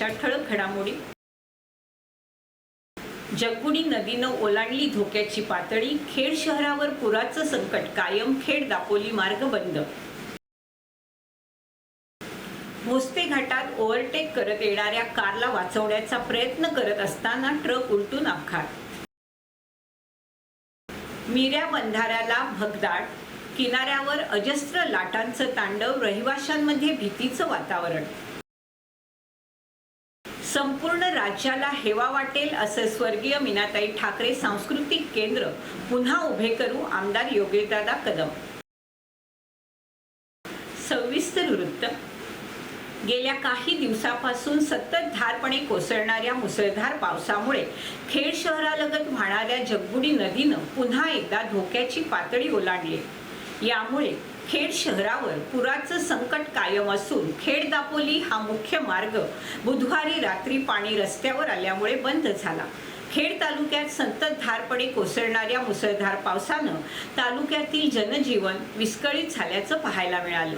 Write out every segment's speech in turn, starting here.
आजच्या ठळक घडामोडी. जगबुडी नदीनं ओलांडली धोक्याची पातळी खेड शहरावर पुराचं संकट कायम खेड दापोली मार्ग बंद. भोसते घाटात ओव्हरटेक करत येणाऱ्या कारला वाचवण्याचा प्रयत्न करत असताना ट्रक उलटून अपघात. मिऱ्या बंधाऱ्याला भगदाड किनाऱ्यावर अजस्त्र लाटांचं तांडव रहिवाशांमध्ये भीतीचं वातावरण. संपूर्ण राज्याला हेवा वाटेल असं स्वर्गीय मीनाताई ठाकरे सांस्कृतिक केंद्र पुन्हा उभे करू आमदार योगेशदादा कदम. सविस्तर वृत्त. गेल्या काही दिवसापासून सततधारपणे कोसळणाऱ्या मुसळधार पावसामुळे खेड शहरालगत वाहणाऱ्या जगबुडी नदीनं पुन्हा एकदा धोक्याची पातळी ओलांडली. यामुळे खेड शहरावर पुराचं संकट कायम असून खेड दापोली हा मुख्य मार्ग बुधवारी रात्री पाणी रस्त्यावर आल्यामुळे बंद झाला. खेड तालुक्यात संततधारपणे कोसळणाऱ्या मुसळधार पावसानं तालुक्यातील जनजीवन विस्कळीत झाल्याचं पाहायला मिळालं.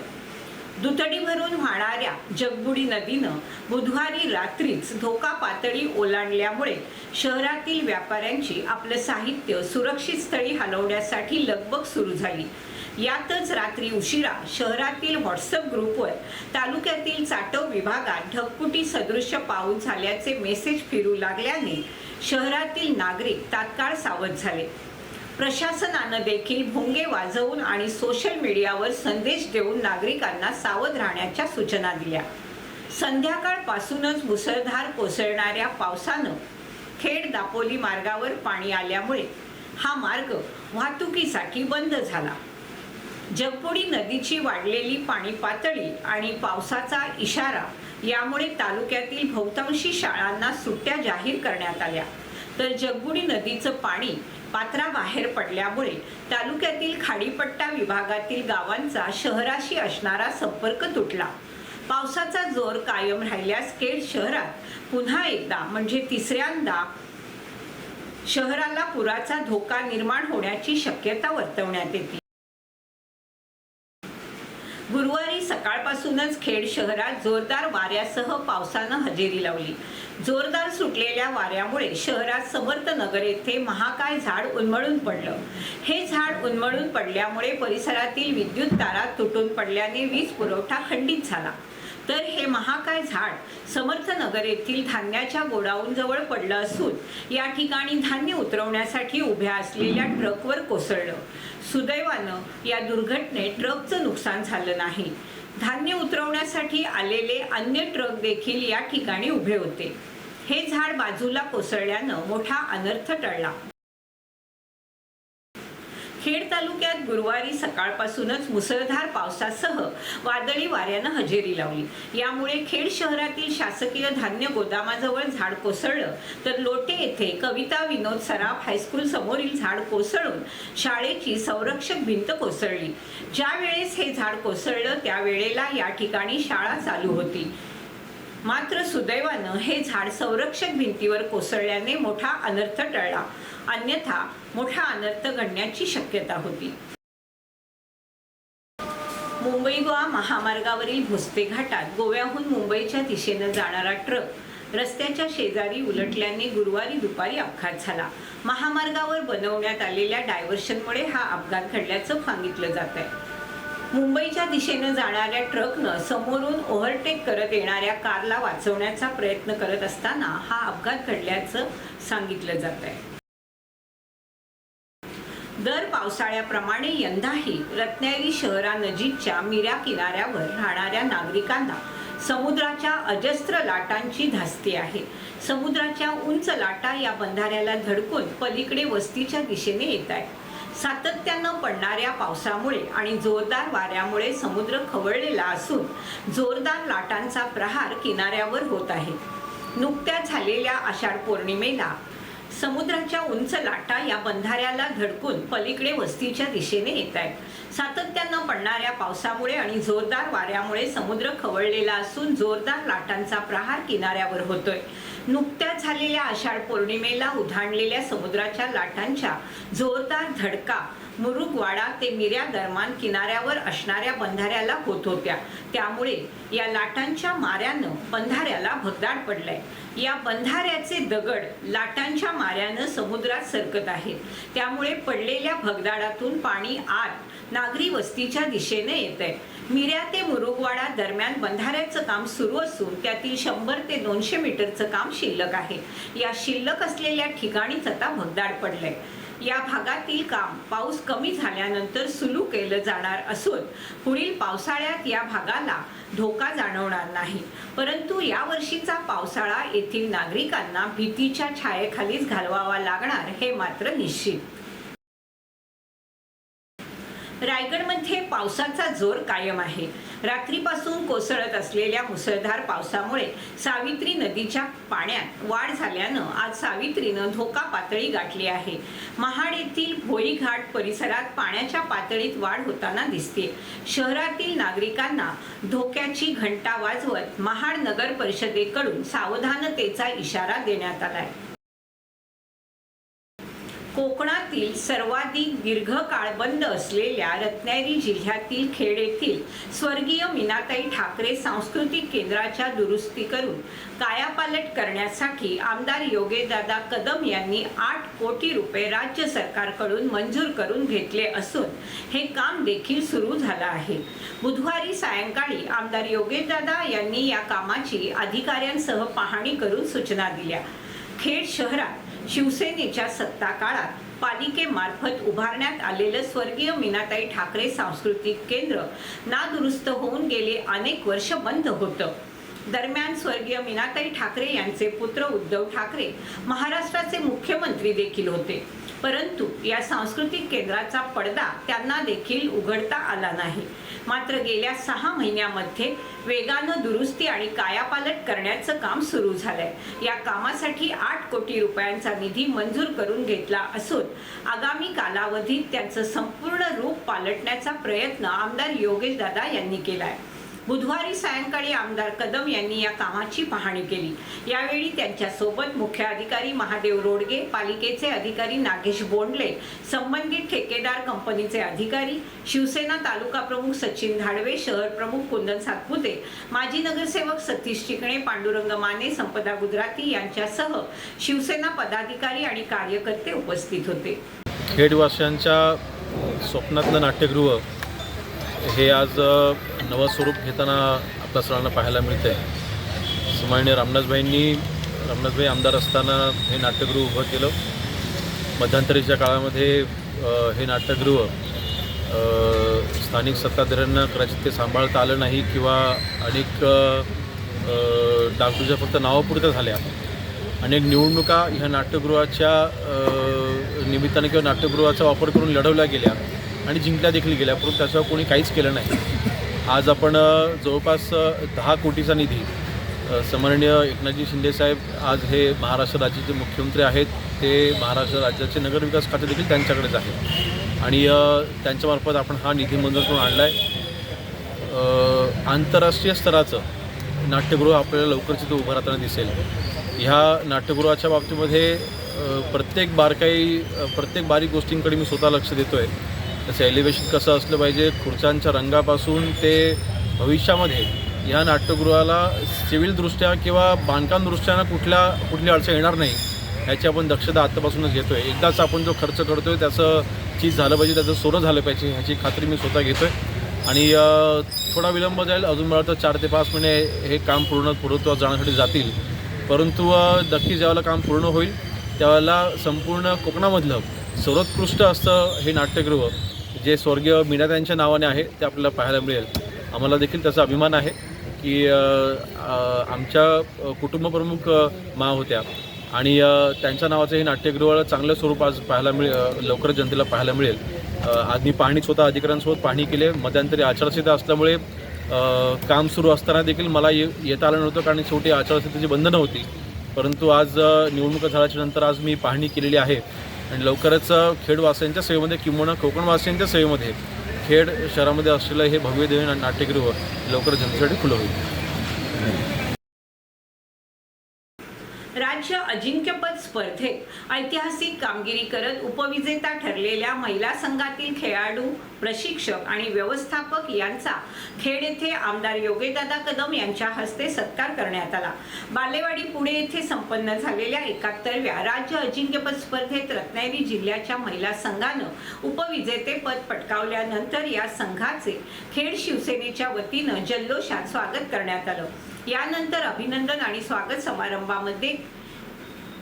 दुतडी भरून वाहणाऱ्या जगबुडी नदीनं बुधवारी रात्रीच धोका पातळी ओलांडल्यामुळे शहरातील व्यापाऱ्यांची आपलं साहित्य सुरक्षित स्थळी हलवण्यासाठी लगबग सुरू झाली. यातच रात्री उशिरा शहरातील व्हॉट्सअप ग्रुपवर तालुक्यातील चाटव विभागात ढगपुटी सदृश्य पाऊस झाल्याचे मेसेज फिरू लागल्याने शहरातील नागरिक तात्काळ सावध झाले. प्रशासनानं देखील भोंगे वाजवून आणि सोशल मीडियावर संदेश देऊन नागरिकांना सावध राहण्याच्या सूचना दिल्या. संध्याकाळपासूनच मुसळधार कोसळणाऱ्या पावसानं खेड दापोली मार्गावर पाणी आल्यामुळे हा मार्ग वाहतुकीसाठी बंद झाला. जगपुडी नदीची वाढलेली पाणी पातळी आणि पावसाचा इशारा यामुळे तालुक्यातील बहुतांशी शाळांना सुट्ट्या जाहीर करण्यात आल्या. तर जगबुडी नदीचं पाणी पात्राबाहेर पडल्यामुळे तालुक्यातील खाडीपट्टा विभागातील गावांचा शहराशी असणारा संपर्क तुटला. पावसाचा जोर कायम राहिल्यास केळ शहरात पुन्हा एकदा म्हणजे तिसऱ्यांदा शहराला पुराचा धोका निर्माण होण्याची शक्यता वर्तवण्यात येते. गुरुवारी सकाळपासूनच खेड शहरात जोरदार वाऱ्यासह पावसानं हजेरी लावली. जोरदार सुटलेल्या वाऱ्यामुळे शहरात समर्थ नगर येथे महाकाय झाड उन्मळून पडलं. हे झाड उन्मळून पडल्यामुळे परिसरातील विद्युत तारा तुटून पडल्याने वीज पुरवठा खंडित झाला. तर हे महाकाय झाड समर्थ नगर येथील धान्याच्या गोडाऊन जवळ पडलं असून या ठिकाणी धान्य उतरवण्यासाठी उभ्या असलेल्या ट्रकवर कोसळलं. सुदैवानं या दुर्घटनेत ट्रकचं नुकसान झालं नाही. धान्य उतरवण्यासाठी आलेले अन्य ट्रक देखील या ठिकाणी उभे होते. हे झाड बाजूला कोसळल्यानं मोठा अनर्थ टळला. खेड तालुक्यात गुरुवारी सकाळपासूनच मुसळधार पावसासह वादळी वाऱ्यानं हजेरी लावली. यामुळे खेड शहरातील शासकीय धान्य गोदामाजवळ झाड कोसळलं. तर लोटे येथे कविता विनोद सराफ हायस्कूल समोरील झाड कोसळून शाळेची संरक्षक भिंत कोसळली. ज्या वेळेस हे झाड कोसळलं त्यावेळेला या ठिकाणी शाळा चालू होती. मात्र सुदैवानं हे झाड संरक्षक भिंतीवर कोसळल्याने मोठा अनर्थ टळला. अन्यथा मोठा अनर्थ घडण्याची शक्यता होती. मुंबई गोवा महामार्गावरील भोसते घाटात गोव्याहून मुंबईच्या दिशेनं जाणारा ट्रक रस्त्याच्या शेजारी उलटल्याने गुरुवारी दुपारी अपघात झाला. महामार्गावर बनवण्यात आलेल्या डायव्हर्शनमुळे हा अपघात घडल्याचं सांगितलं जात आहे मुंबईच्या दिशेनं जाणाऱ्या ट्रकनं समोरून ओव्हरटेक करत येणाऱ्या कारला वाचवण्याचा प्रयत्न करत असताना हा अपघात घडल्याचं सांगितलं जात आहे. दर पावसाळ्याप्रमाणे यंदाही रत्नागिरी शहरानजीकच्या मिऱ्या किनाऱ्यावर राहणाऱ्या नागरिकांना समुद्राच्या अजस्त्र लाटांची धास्ती आहे. समुद्राच्या उंच लाटा या बंधाऱ्याला धडकून पलीकडे वस्तीच्या दिशेने येत आहे सातत्यानं पडणाऱ्या पावसामुळे आणि जोरदार वाऱ्यामुळे समुद्र खवळलेला असून जोरदार लाटांचा प्रहार किनाऱ्यावर होत आहे. नुकत्याच झालेल्या आषाढ पौर्णिमेला समुद्राच्या उंच लाटा या बंधाऱ्याला धडकून पलीकडे वस्तीच्या दिशेने येत आहेत. सातत्यानं पडणाऱ्या पावसामुळे आणि जोरदार वाऱ्यामुळे समुद्र खवळलेला असून जोरदार लाटांचा प्रहार किनाऱ्यावर होतोय. नुकत्याच झालेल्या आषाढ पौर्णिमेला उधाणलेल्या समुद्राच्या लाटांच्या जोरदार धडका मुरुगवाडा ते मिऱ्या दरम्यान किनाऱ्यावर असणाऱ्या बंधाऱ्याला होत होत्या. त्यामुळे या लाटांच्या माऱ्यानं बंधाऱ्याला भगदाड पडलंय. या बंधाऱ्याचे दगड लाटांच्या माऱ्यानं समुद्रात सरकत आहेत. त्यामुळे पडलेल्या भगदाडातून पाणी आत नागरी वस्तीच्या दिशेने येत आहे मिऱ्या ते मुरुगवाडा दरम्यान बंधाऱ्याचं काम सुरू असून त्यातील शंभर ते दोनशे मीटरचं काम शिल्लक आहे. या शिल्लक असलेल्या ठिकाणीच आता भगदाड पडलंय. या भागातील काम पाऊस कमी झाल्यानंतर सुरू केलं जाणार असून पुढील पावसाळ्यात या भागाला धोका जाणवणार नाही. परंतु यावर्षीचा पावसाळा येथील नागरिकांना भीतीच्या छायेखालीच घालवावा लागणार हे मात्र निश्चित. रायगडमध्ये पावसाचा जोर कायम आहे. रात्रीपासून कोसळत असलेल्या मुसळधार पावसामुळे सावित्री नदीच्या पाण्यात वाढ झाल्यानं आज सावित्रीनं धोका पातळी गाठली आहे. महाड येथील भोई घाट परिसरात पाण्याच्या पातळीत वाढ होताना दिसते. शहरातील नागरिकांना धोक्याची घंटा वाजवत महाड नगर परिषदेकडून सावधानतेचा इशारा देण्यात आला आहे कोकणातील सर्वाधिक दीर्घकाळ बंद असलेल्या रत्नागिरी जिल्ह्यातील खेड येथील स्वर्गीय मीनाताई ठाकरे सांस्कृतिक केंद्राच्या दुरुस्ती करून कायापालट करण्यासाठी आमदार योगेदादा कदम यांनी आठ कोटी रुपये राज्य सरकारकडून मंजूर करून घेतले असून हे काम देखील सुरू झालं आहे. बुधवारी सायंकाळी आमदार योगेशदादा यांनी या कामाची अधिकाऱ्यांसह पाहणी करून सूचना दिल्या. खेड शहरात शिवसेनेच्या सत्ता काळात पालिकेमार्फत उभारण्यात आलेलं स्वर्गीय मीनाताई ठाकरे सांस्कृतिक केंद्र नादुरुस्त होऊन गेले अनेक वर्ष बंद होतं. दरम्यान स्वर्गीय मीनाताई ठाकरे यांचे पुत्र उद्धव ठाकरे महाराष्ट्राचे मुख्यमंत्री देखील होते. परंतु या सांस्कृतिक केंद्राचा पडदा त्यांना देखील उघडता आला नाही. मात्र गेल्या सहा महिन्यामध्ये वेगानं दुरुस्ती आणि कायापालट करण्याचं काम सुरू झालंय. या कामासाठी आठ कोटी रुपयांचा निधी मंजूर करून घेतला असून आगामी कालावधीत त्याचं संपूर्ण रूप पालटण्याचा प्रयत्न आमदार योगेश दादा यांनी केलाय. बुधवारी सायंकाळी आमदार कदम यांनी या कामाची पाहणी केली. यावेळी त्यांच्यासोबत मुख्य अधिकारी महादेव रोडगे पालिकेचे अधिकारी नागेश बोंडले संबंधित ठेकेदार कंपनीचे अधिकारी शिवसेना तालुका प्रमुख सचिन धाडवे शहर प्रमुख कुंदन सातपुते माजी नगरसेवक सतीश चिकणे पांडुरंग माने संपदा गुजराती यांच्यासह शिवसेना पदाधिकारी आणि कार्यकर्ते उपस्थित होते. खेडवाशांच्या स्वप्नातलं नाट्यगृह हे आज नवं स्वरूप घेताना आपल्या सर्वांना पाहायला मिळतं आहे सुमान्य रामदासभाईंनी रामदासभाई आमदार असताना हे नाट्यगृह उभं केलं. मध्यंतरीच्या काळामध्ये हे नाट्यगृह स्थानिक सत्ताधाऱ्यांना कदाचित ते सांभाळता आलं नाही किंवा अनेक डागडूजा फक्त नावापुरत्या झाल्या. अनेक निवडणुका ह्या नाट्यगृहाच्या निमित्ताने किंवा नाट्यगृहाचा वापर करून लढवल्या गेल्या. आणि जिंकल्या देखील गेल्या परंतु त्याच्यावर कोणी काहीच केलं नाही. आज आपण जवळपास दहा कोटीचा निधी अ, सन्माननीय एकनाथजी शिंदेसाहेब आज हे महाराष्ट्र राज्याचे मुख्यमंत्री आहेत. ते महाराष्ट्र राज्याचे नगरविकास खाते देखील त्यांच्याकडेच आहे आणि त्यांच्यामार्फत आपण हा निधी मंजूर करून आणला आहे आंतरराष्ट्रीय स्तराचं नाट्यगृह आपल्याला लवकरच इथं उभं राहताना दिसेल. ह्या नाट्यगृहाच्या बाबतीमध्ये प्रत्येक बारकाई प्रत्येक बारीक गोष्टींकडे मी स्वतः लक्ष देतो आहे त्याचं एलिव्हेशन कसं असलं पाहिजे खुर्च्यांच्या रंगापासून ते भविष्यामध्ये ह्या नाट्यगृहाला सिव्हिलदृष्ट्या किंवा बांधकामदृष्ट्यानं कुठल्या कुठली अडचण येणार नाही ह्याची आपण दक्षता आत्तापासूनच घेतो आहे एकदाच आपण जो खर्च करतो आहे त्याचं चीज झालं पाहिजे त्याचं सोनं झालं पाहिजे ह्याची खात्री मी स्वतः घेतो आहे आणि थोडा विलंब जाईल अजून मला तर चार ते पाच महिने हे काम पूर्ण पूर्णत्वात जाण्यासाठी जातील. परंतु नक्की ज्यावेळेला काम पूर्ण होईल त्यावेळेला संपूर्ण कोकणामधलं सर्वोत्कृष्ट असं हे नाट्यगृह जे स्वर्गीय मीना यांच्या नावाने आहे ते आपल्याला पाहायला मिळेल. आम्हाला देखील त्याचा अभिमान आहे की आमच्या कुटुंबप्रमुख मा होत्या. आणि त्यांच्या नावाचं हे नाट्यगृह चांगलं स्वरूप आज पाहायला मिळेल लवकरच जनतेला पाहायला मिळेल. आज मी पाहणी स्वतः अधिकाऱ्यांसोबत पाहणी केली. आहे. मध्यंतरी आचारसंहिता असल्यामुळे काम सुरू असताना देखील मला ये येता आलं नव्हतं कारण शेवटी आचारसंहितेची बंधनं होती. परंतु आज निवडणुका झाल्याच्यानंतर आज मी पाहणी केलेली आहे. आणि लवकरच खेडवासियांच्या सेवेमध्ये किंवा कोकणवासियांच्या सेवेमध्ये खेड शहरामध्ये असलेलं हे भव्य देव नाट्यगृह लवकरच जनतेसाठी खुलं होईल. राज्य अजिंक्यपद स्पर्धेत ऐतिहासिक कामगिरी करत उपविजेता ठरलेल्या महिला संघातील खेळाडू प्रशिक्षक आणि व्यवस्थापक यांचा खेड येथे आमदार योगेदादा कदम यांच्या हस्ते सत्कार करण्यात आला. बालेवाडी पुणे येथे संपन्न झालेल्या एकाहत्तरव्या राज्य अजिंक्यपद स्पर्धेत रत्नागिरी जिल्ह्याच्या महिला संघानं उपविजेतेपद पटकावल्यानंतर या संघाचे खेड शिवसेनेच्या वतीनं जल्लोषात स्वागत करण्यात आलं. यानंतर अभिनंदन आणि स्वागत समारंभामध्ये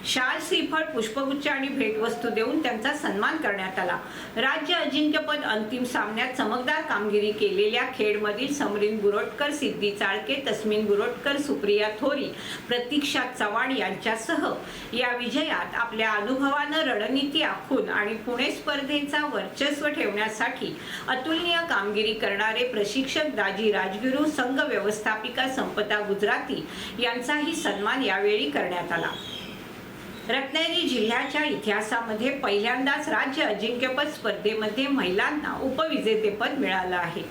शाल श्रीफळ पुष्पगुच्छ आणि भेटवस्तू देऊन त्यांचा सन्मान करण्यात आला. राज्य अजिंक्यपद अंतिम सामन्यात चमकदार कामगिरी केलेल्या खेडमधील समरीन बुरोटकर सिद्धी चाळके तस्मिन बुरोटकर सुप्रिया थोरी प्रतीक्षा चव्हाण यांच्यासह या विजयात आपल्या अनुभवानं रणनीती आखून आणि पुणे स्पर्धेचा वर्चस्व ठेवण्यासाठी अतुलनीय कामगिरी करणारे प्रशिक्षक दाजी राजगुरू संघ व्यवस्थापिका संपदा गुजराती यांचाही सन्मान यावेळी करण्यात आला. रत्नागिरी जिल्ह्याच्या इतिहासामध्ये पहिल्यांदाच राज्य अजिंक्यपद स्पर्धेमध्ये महिलांना उपविजेतेपद मिळालं आहे.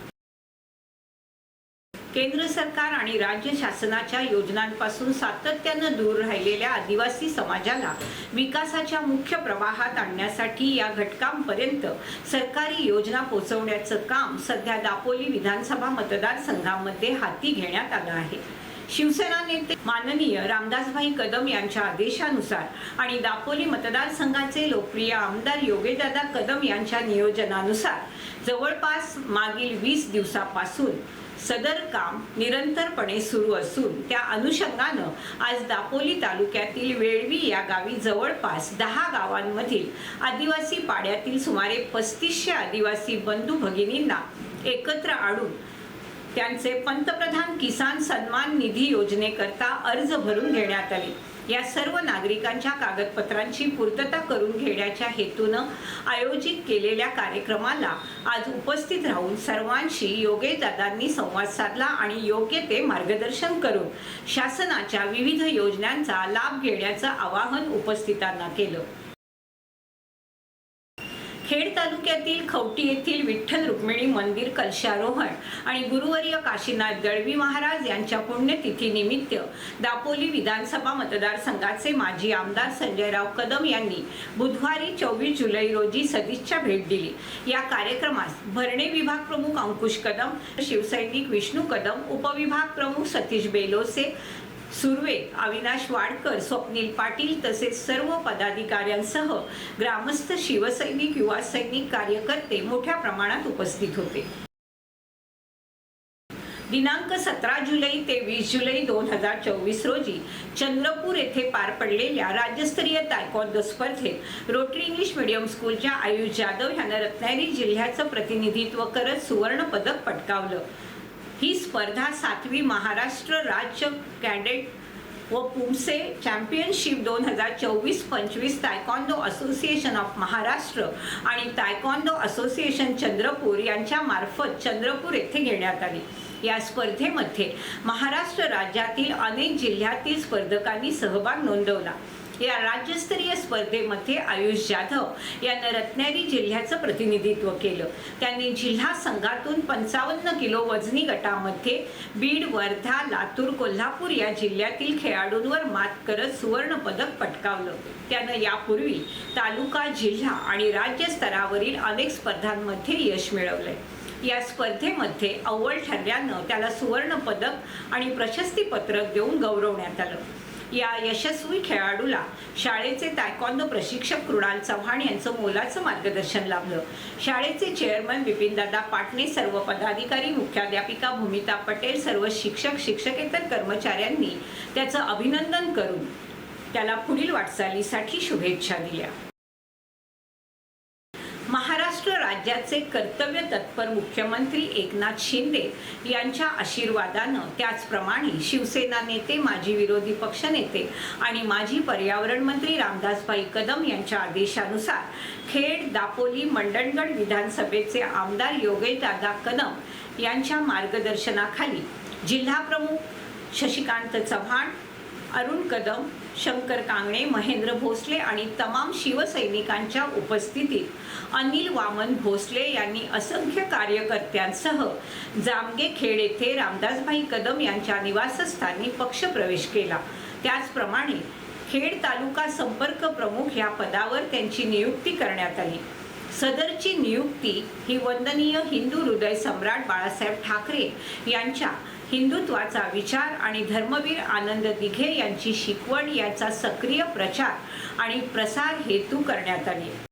केंद्र सरकार आणि राज्य शासनाच्या योजनांपासून सातत्यानं दूर राहिलेल्या आदिवासी समाजाला विकासाच्या मुख्य प्रवाहात आणण्यासाठी या घटकांपर्यंत सरकारी योजना पोहोचवण्याचं काम सध्या दापोली विधानसभा मतदारसंघामध्ये हाती घेण्यात आलं आहे. शिवसेना नेते माननीय रामदासभाई कदम यांच्या आदेशानुसार आणि दापोली मतदारसंघाचे लोकप्रिय आमदार योगेदादा कदम यांच्या नियोजनानुसार जवळपास मागील वीस दिवसापासून सदर काम निरंतरपणे सुरू असून त्या अनुषंगानं आज दापोली तालुक्यातील वेळवी या गावी जवळपास दहा गावांमधील आदिवासी पाड्यातील सुमारे पस्तीसशे आदिवासी बंधू भगिनींना एकत्र आणून त्यांचे पंतप्रधान किसान सन्मान निधी योजनेकरता अर्ज भरून घेण्यात आले. या सर्व नागरिकांच्या कागदपत्रांची पूर्तता करून घेण्याच्या हेतूनं आयोजित केलेल्या कार्यक्रमाला आज उपस्थित राहून सर्वांशी योगेशदादांनी संवाद साधला आणि योग्य ते मार्गदर्शन करून शासनाच्या विविध योजनांचा लाभ घेण्याचं आवाहन उपस्थितांना केलं. खेड तालुक्यातील खवटी येथील विठ्ठल रुक्मिणी मंदिर कलशारोहण आणि गुरुवर्य काशीनाथ दळवी महाराज यांच्या पुण्यतिथीनिमित्त दापोली विधानसभा मतदारसंघाचे माजी आमदार संजयराव कदम यांनी बुधवारी चोवीस जुलै रोजी सदिच्छा भेट दिली. या कार्यक्रमास भरणे विभाग प्रमुख अंकुश कदम शिवसैनिक विष्णू कदम उपविभाग प्रमुख सतीश बेलोसे सुर्वे अविनाश वाडकर स्वप्नील पाटील तसेच सर्व पदाधिकाऱ्यांसह ग्रामस्थ शिवसैनिक युवा सैनिक कार्यकर्ते मोठ्या प्रमाणात उपस्थित होते. दिनांक सतरा जुलै ते वीस जुलै दोन हजार चोवीस रोजी चंद्रपूर येथे पार पडलेल्या राज्यस्तरीय तायकॉन्दो स्पर्धेत रोटरी इंग्लिश मीडियम स्कूलच्या आयुष जाधव ह्यानं रत्नागिरी जिल्ह्याचं प्रतिनिधित्व करत सुवर्ण पदक पटकावलं. ही स्पर्धा सातवी महाराष्ट्र राज्य कॅडेट व पुमसे चॅम्पियनशिप दोन हजार चोवीस पंचवीस तायकॉन्दो असोसिएशन ऑफ महाराष्ट्र आणि तायकॉन्दो असोसिएशन चंद्रपूर यांच्या मार्फत चंद्रपूर येथे घेण्यात आली. या स्पर्धेमध्ये महाराष्ट्र राज्यातील अनेक जिल्ह्यातील स्पर्धकांनी सहभाग नोंदवला. या राज्यस्तरीय स्पर्धेमध्ये आयुष जाधव यानं रत्नागिरी जिल्ह्याचं प्रतिनिधित्व केलं. त्यांनी जिल्हा संघातून पंचावन्न किलो वजनी गटामध्ये बीड वर्धा लातूर कोल्हापूर या जिल्ह्यातील खेळाडूंवर मात करत सुवर्ण पदक पटकावलं. त्यानं यापूर्वी तालुका जिल्हा आणि राज्य स्तरावरील अनेक स्पर्धांमध्ये यश मिळवलंय. या स्पर्धेमध्ये अव्वल ठरल्यानं त्याला सुवर्ण पदक आणि प्रशस्तीपत्रक देऊन गौरवण्यात आलं. या यशस्वी खेळाडूला शाळेचे तायकॉन्दो प्रशिक्षक कृणाल चव्हाण यांचं मोलाचं मार्गदर्शन लाभलं. शाळेचे चेअरमन बिपिनदादा पाटणे सर्व पदाधिकारी मुख्याध्यापिका भूमिता पटेल सर्व शिक्षक शिक्षकेतर कर्मचाऱ्यांनी त्याचं अभिनंदन करून त्याला पुढील वाटचालीसाठी शुभेच्छा दिल्या महाराष्ट्र राज्याचे कर्तव्य तत्पर मुख्यमंत्री एकनाथ शिंदे यांच्या आशीर्वादानं त्याचप्रमाणे शिवसेना नेते माजी विरोधी पक्षनेते आणि माजी पर्यावरण मंत्री रामदासभाई कदम यांच्या आदेशानुसार खेड दापोली मंडणगड विधानसभेचे आमदार योगेशदादा कदम यांच्या मार्गदर्शनाखाली जिल्हाप्रमुख शशिकांत चव्हाण अरुण कदम शंकर कांगणे महेंद्र भोसले आणि तमाम शिवसैनिकांच्या उपस्थितीत अनिल वामन भोसले यांनी असंख्य कार्यकर्त्यांसह जामगे खेड येथे रामदासभाई कदम यांच्या निवासस्थानी पक्षप्रवेश केला. त्याचप्रमाणे खेड तालुका संपर्क प्रमुख या पदावर त्यांची नियुक्ती करण्यात आली. सदरची नियुक्ती ही वंदनीय हिंदू हृदय सम्राट बाळासाहेब ठाकरे यांच्या हिंदुत्वाचा विचार आणि धर्मवीर आनंद दिघे यांची शिकवण याचा सक्रिय प्रचार आणि प्रसार हेतू करण्यात आली.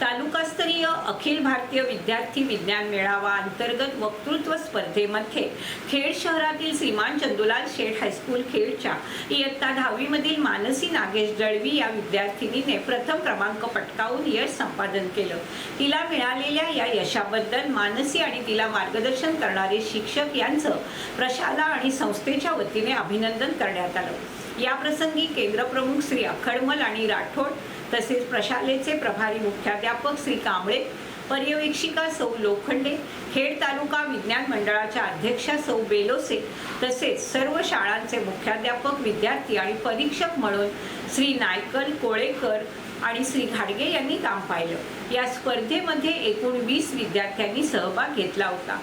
तालुकास्तरीय अखिल भारतीय विद्यार्थी विज्ञान मेळावा अंतर्गत वक्तृत्व स्पर्धेमध्ये खेड शहरातील श्रीमान चंदुलाल शेठ हायस्कूल खेडच्या इयत्ता दहावीमधील मानसी नागेश दळवी या विद्यार्थिनीने प्रथम क्रमांक पटकावून यश संपादन केलं. तिला मिळालेल्या या यशाबद्दल मानसी आणि तिला मार्गदर्शन करणारे शिक्षक यांचं प्रशाला आणि संस्थेच्या वतीने अभिनंदन करण्यात आलं. याप्रसंगी केंद्रप्रमुख श्री अखडमल आणि राठोड तसेच प्रशालेचे प्रभारी मुख्याध्यापक श्री कांबळे पर्यवेक्षिका सौ लोखंडे खेड तालुका विज्ञान मंडळाच्या अध्यक्षा सौ बेलोसे तसेच सर्व शाळांचे मुख्याध्यापक विद्यार्थी आणि परीक्षक म्हणून श्री नायकल कोळेकर आणि श्री घाडगे यांनी काम पाहिलं. या स्पर्धेमध्ये एकूण वीस विद्यार्थ्यांनी सहभाग घेतला होता.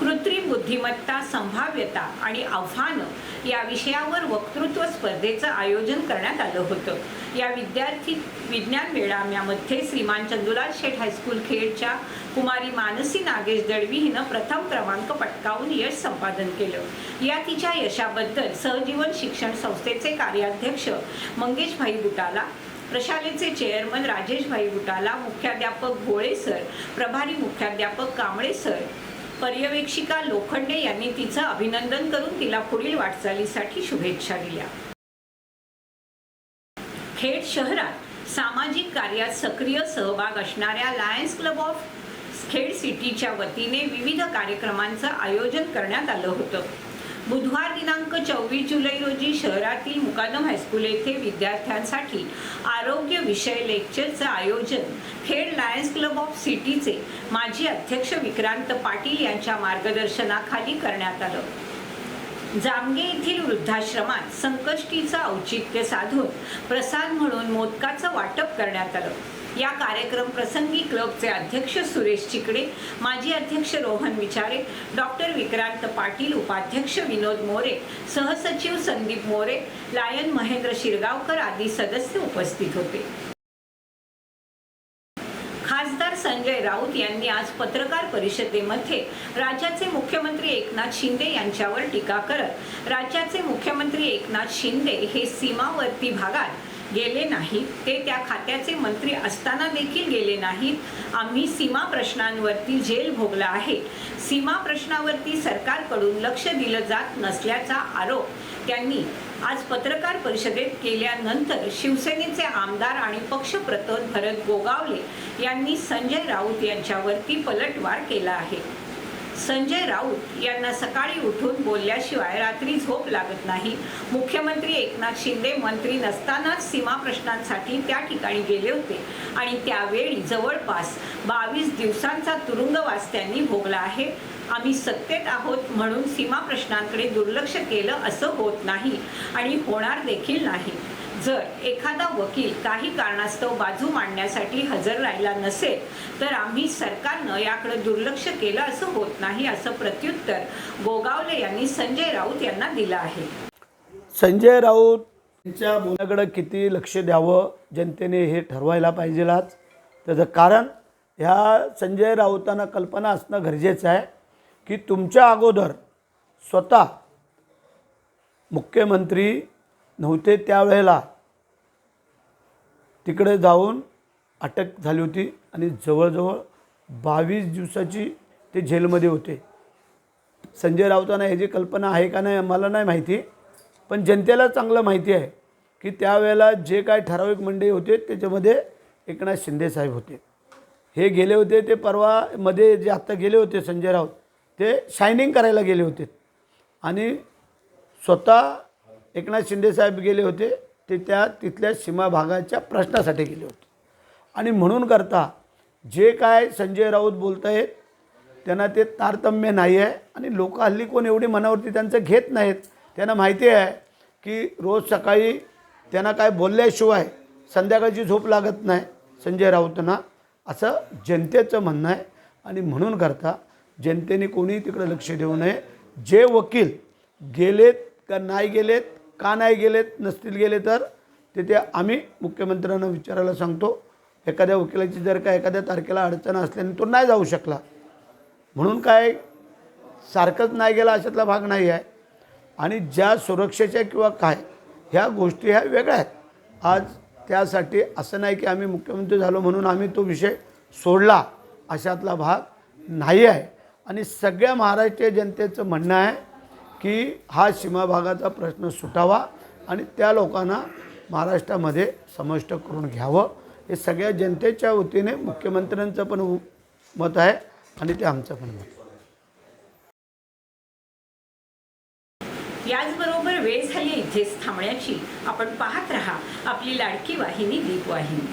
कृत्रिम बुद्धिमत्ता संभाव्यता आणि आव्हानं या विषयावर वक्तृत्व स्पर्धेचं आयोजन करण्यात आलं होतं. या विद्यार्थी विज्ञान मेळाव्यामध्ये श्रीमान चंदुलाल शेठ हायस्कूल खेडच्या कुमारी मानसी नागेश दळवी हिनं प्रथम क्रमांक पटकावून यश संपादन केलं. या तिच्या यशाबद्दल सहजीवन शिक्षण संस्थेचे कार्याध्यक्ष मंगेशभाई बुटाला प्रशालेचे चेअरमन राजेशभाई बुटाला मुख्याध्यापक भोळे सर प्रभारी मुख्याध्यापक कांबळे सर पर्यवेक्षिका लोखंडे यांनी तिचं अभिनंदन करून तिला पुढील वाटचालीसाठी शुभेच्छा दिल्या. खेड शहरात सामाजिक कार्यात सक्रिय सहभाग असणाऱ्या लायन्स क्लब ऑफ खेड सिटीच्या वतीने विविध कार्यक्रमांचं आयोजन करण्यात आलं होतं. बुधवार दिनांक चोवीस जुलै रोजी शहरातील मुकादम हायस्कूल येथे विद्यार्थ्यांसाठी आरोग्य विषय लेक्चरचं आयोजन. खेड लायन्स क्लब ऑफ सिटीचे माजी अध्यक्ष विक्रांत पाटील यांच्या मार्गदर्शनाखाली करण्यात आलं. जामगे येथील वृद्धाश्रमात संकष्टीचं औचित्य साधून प्रसाद म्हणून मोदकाचं वाटप करण्यात आलं. या कार्यक्रम प्रसंगी क्लबचे अध्यक्ष सुरेश चिकडे माजी अध्यक्ष रोहन विचारे डॉक्टर विक्रांत पाटील उपाध्यक्ष विनोद मोरे सहसचिव संदीप मोरे लायन महेंद्र शिरगावकर आदी सदस्य उपस्थित होते. खासदार संजय राऊत यांनी आज पत्रकार परिषदेमध्ये राज्याचे मुख्यमंत्री एकनाथ शिंदे यांच्यावर टीका करत राज्याचे मुख्यमंत्री एकनाथ शिंदे हे सीमावर्ती भागात गेले नाहीत. ते त्या खात्याचे मंत्री असताना देखील गेले नाहीत. आम्ही सीमा प्रश्नांवरती जेल भोगला आहे. सीमा प्रश्नावरती सरकारकडून लक्ष दिलं जात नसल्याचा आरोप त्यांनी आज पत्रकार परिषदेत केल्यानंतर शिवसेनेचे आमदार आणि पक्षप्रतोद भरत गोगावले यांनी संजय राऊत यांच्यावरती पलटवार केला आहे. संजय राऊत यांना सकाळी उठून बोलल्याशिवाय रात्री झोप लागत नाही. मुख्यमंत्री एकनाथ शिंदे मंत्री नसतानाच सीमा प्रश्नांसाठी त्या ठिकाणी गेले होते आणि त्यावेळी जवळपास बावीस दिवसांचा तुरुंगवास त्यांनी भोगला आहे. आम्ही सत्तेत आहोत म्हणून सीमा प्रश्नांकडे दुर्लक्ष केलं असं होत नाही आणि होणार देखील नाही. जर एखादा वकील काही कारणास्तव बाजू मांडण्यासाठी हजर राहिला नसेल तर आम्ही सरकारनं याकडे दुर्लक्ष केलं असं होत नाही असं प्रत्युत्तर गोगावले यांनी संजय राऊत यांना दिलं आहे. संजय राऊत यांच्या बोलण्याकडं किती लक्ष द्यावं जनतेने हे ठरवायला पाहिजेलाच. आज त्याचं कारण ह्या संजय राऊतांना कल्पना असणं गरजेचं आहे की तुमच्या अगोदर स्वतः मुख्यमंत्री नव्हते त्यावेळेला. तिकडे जाऊन अटक झाली होती आणि जवळजवळ बावीस दिवसाची ते जेलमध्ये होते. संजय राऊतांना ह्याची कल्पना आहे का नाही मला नाही माहिती पण जनतेला चांगलं माहिती आहे की त्यावेळेला जे काय ठराविक मंडळी होते त्याच्यामध्ये एकनाथ शिंदेसाहेब होते. हे गेले होते ते परवा मध्ये जे आत्ता गेले होते संजय राऊत ते शायनिंग करायला गेले होते. आणि स्वतः एकनाथ शिंदेसाहेब गेले होते ते त्या तिथल्या सीमा भागाच्या प्रश्नासाठी गेले होते. आणि म्हणून करता जे काय संजय राऊत बोलत आहेत त्यांना ते तारतम्य नाही आहे आणि लोक हल्ली कोण एवढी मनावरती त्यांचं घेत नाहीत त्यांना माहिती आहे की रोज सकाळी त्यांना काय बोलल्याशिवाय संध्याकाळची झोप लागत नाही संजय राऊतांना असं जनतेचं म्हणणं आहे. आणि म्हणून करता जनतेने कोणीही तिकडे लक्ष देऊ नये. जे वकील गेलेत का नाही गेलेत का नाही गेलेत नसतील गेले तर तिथे आम्ही मुख्यमंत्र्यांना विचारायला सांगतो एखाद्या वकिलाची जर का एखाद्या तारखेला अडचण असल्याने तो नाही जाऊ शकला म्हणून काय सारखंच नाही गेला अशातला भाग नाही आहे. आणि ज्या सुरक्षेच्या किंवा काय ह्या गोष्टी ह्या वेगळ्या आहेत. आज त्यासाठी असं नाही की आम्ही मुख्यमंत्री झालो म्हणून आम्ही तो विषय सोडला अशातला भाग नाही आहे. आणि सगळ्या महाराष्ट्रीय जनतेचं म्हणणं आहे की हा सीमा भागाचा प्रश्न सुटावा आणि त्या लोकांना महाराष्ट्रामध्ये समाविष्ट करून घ्यावं. हे सगळ्या जनतेच्या वतीने मुख्यमंत्र्यांचं पण मत आहे आणि ते आमचं पण मत आहे. याचबरोबर वेळ झाली इथेच थांबण्याची. आपण पाहत रहा आपली लाडकी वाहिनी दीप वाहिनी